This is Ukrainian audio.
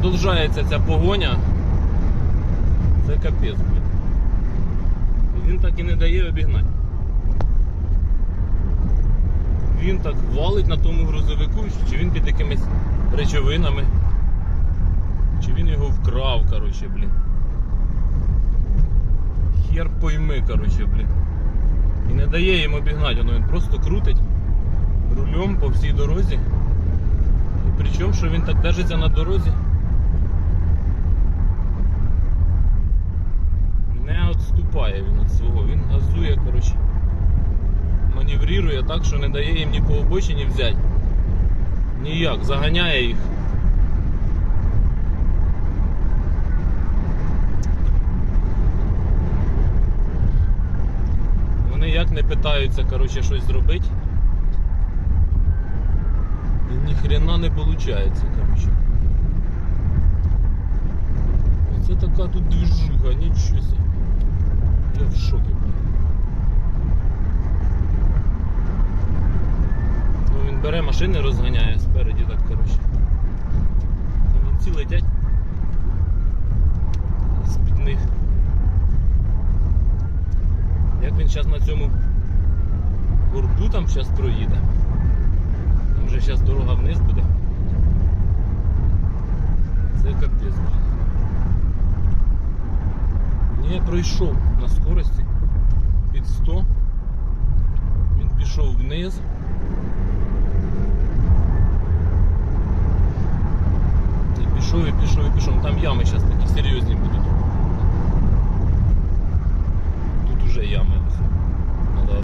Продовжається ця погоня. Це капець, блін. Він так і не дає обігнати. Він так валить на тому грузовику, чи він під якимись речовинами, чи він його вкрав, коротше, блін. Хер пойми, коротше, блін. І не дає їм обігнати, воно він просто крутить рулем по всій дорозі. І причому, що він так держиться на дорозі. Не відступає він від свого, він газує, коротше. Маневрує так, що не дає їм ні по обочині взяти. Ніяк, заганяє їх. Вони як не питаються, коротше, щось зробити. І ніхрена не виходить, коротше. Оце тут движуха, нічого себе. Я в шокі. Ну він бере машини, розганяє спереді так, коротше. Камінці летять. З-під них. Як він зараз на цьому горбу там зараз проїде. Там вже зараз дорога вниз буде. Це капець. блін. Не пройшов на скорості під 100. Він пішов вниз. І пішов, і пішов, і пішов. Там ями зараз такі серйозні будуть.